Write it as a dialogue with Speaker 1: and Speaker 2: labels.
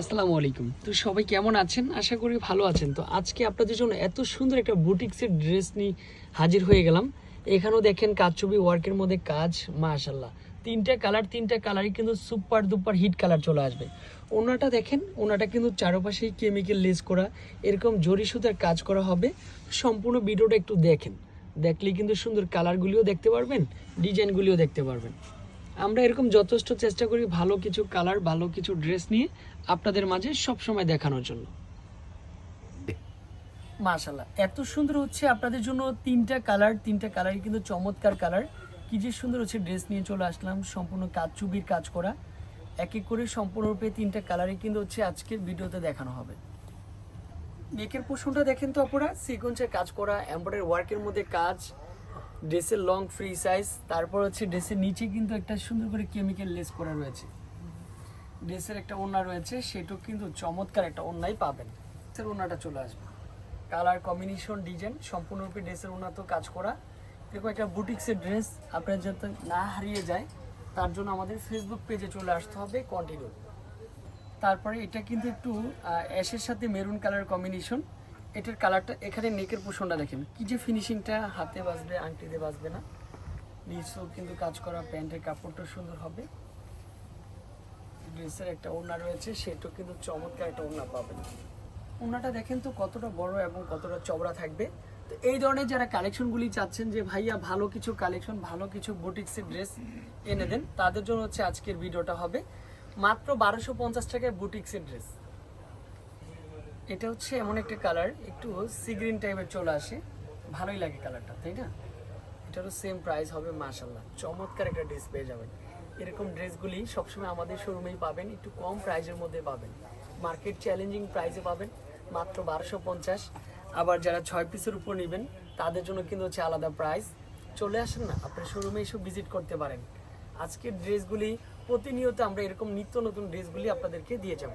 Speaker 1: আসসালামু আলাইকুম। তো সবাই কেমন আছেন? আশা করি ভালো আছেন। তো আজকে আপনাদের জন্য এত সুন্দর একটা বুটিক্সের ড্রেস নিয়ে হাজির হয়ে গেলাম। এখানেও দেখেন কাজ ছবি ওয়ার্কের মধ্যে কাজ মাশাল্লাহ তিনটা কালার, তিনটা কালারই কিন্তু সুপার দুপার হিট কালার চলে আসবে। ওনাটা দেখেন, ওনাটা কিন্তু চারপাশেই কেমিক্যাল লেস করা, এরকম জরি সুতার কাজ করা হবে। সম্পূর্ণ ভিডিওটা একটু দেখেন। দেখলেই কিন্তু সুন্দর কালারগুলিও দেখতে পারবেন, ডিজাইনগুলিও দেখতে পারবেন। আমরা এরকম যথেষ্ট চেষ্টা করি ভালো কিছু কালার ভালো কিছু ড্রেস নিয়ে আপনাদের মাঝে সব সময় দেখানোর জন্য। মাশাল্লাহ এত সুন্দর হচ্ছে আপনাদের জন্য তিনটা কালার তিনটা কালারই কিন্তু চমৎকার কালার কি যে সুন্দর হচ্ছে ড্রেস নিয়ে চলে আসলাম, সম্পূর্ণ কাজ চুবির কাজ করা। এক এক করে সম্পূর্ণরূপে তিনটা কালারই কিন্তু হচ্ছে আজকের ভিডিওতে দেখানো হবে। নেকের পোষণটা দেখেন তো অপরা সিকোয়েন্সের কাজ করা এমব্রয়ডারি ওয়ার্কের মধ্যে কাজ ড্রেসের লং ফ্রি সাইজ তারপর হচ্ছে ড্রেসের নিচে কিন্তু একটা সুন্দর করে কেমিক্যাল লেস করা রয়েছে। ড্রেসের একটা ওড়না রয়েছে, সেটাও কিন্তু চমৎকার একটা ওড়নাই পাবেন। ড্রেসের ওড়নাটা চলে আসবে। কালার কম্বিনেশন ডিজাইন সম্পূর্ণরূপে ড্রেসের ওড়না তো কাজ করা। এরকম একটা বুটিক্সের ড্রেস আপনার যাতে না হারিয়ে যায়, তার জন্য আমাদের ফেসবুক পেজে চলে আসতে হবে কন্টিনিউ তারপরে এটা কিন্তু একটু অ্যাশের সাথে মেরুন কালার কম্বিনেশন এটার কালারটা, এখানে নেকের পোষণটা দেখেন। কি যে ফিনিশিংটা হাতে বাজবে, আংটিতে বাজবে না। নিচেও কিন্তু কাজ করা প্যান্টের কাপড়টা সুন্দর হবে। ড্রেসের একটা ওড়না রয়েছে সেটাও কিন্তু চমৎকার একটা ওড়না পাবেন। ওড়নাটা দেখেন তো কতটা বড় এবং কতটা চওড়া থাকবে। তো এই ধরনের যারা কালেকশনগুলি চাচ্ছেন যে, ভাইয়া, ভালো কিছু কালেকশন, ভালো কিছু বুটিক্সের ড্রেস এনে দেন, তাদের জন্য হচ্ছে আজকের ভিডিওটা হবে। মাত্র বারোশো পঞ্চাশ টাকায় বুটিক্সের ড্রেস। এটা হচ্ছে এমন একটা কালার একটু সি গ্রিন টাইপের চলে আসে। ভালোই লাগে কালারটা তাই না? এটারও সেম প্রাইস হবে মাশাল্লাহ চমৎকার একটা ড্রেস পেয়ে যাবেন। এরকম ড্রেসগুলি সবসময় আমাদের শোরুমেই পাবেন, একটু কম প্রাইসের মধ্যে পাবেন। মার্কেট চ্যালেঞ্জিং প্রাইসে পাবেন, মাত্র বারোশো পঞ্চাশ। আবার যারা ছয় পিসের উপর নেবেন, তাদের জন্য কিন্তু হচ্ছে আলাদা প্রাইস চলে আসেন না, আপনার শোরুমে এসে ভিজিট করতে পারেন। আজকের ড্রেসগুলি প্রতিনিয়ত আমরা এরকম নিত্য নতুন ড্রেসগুলি আপনাদেরকে দিয়ে যাব।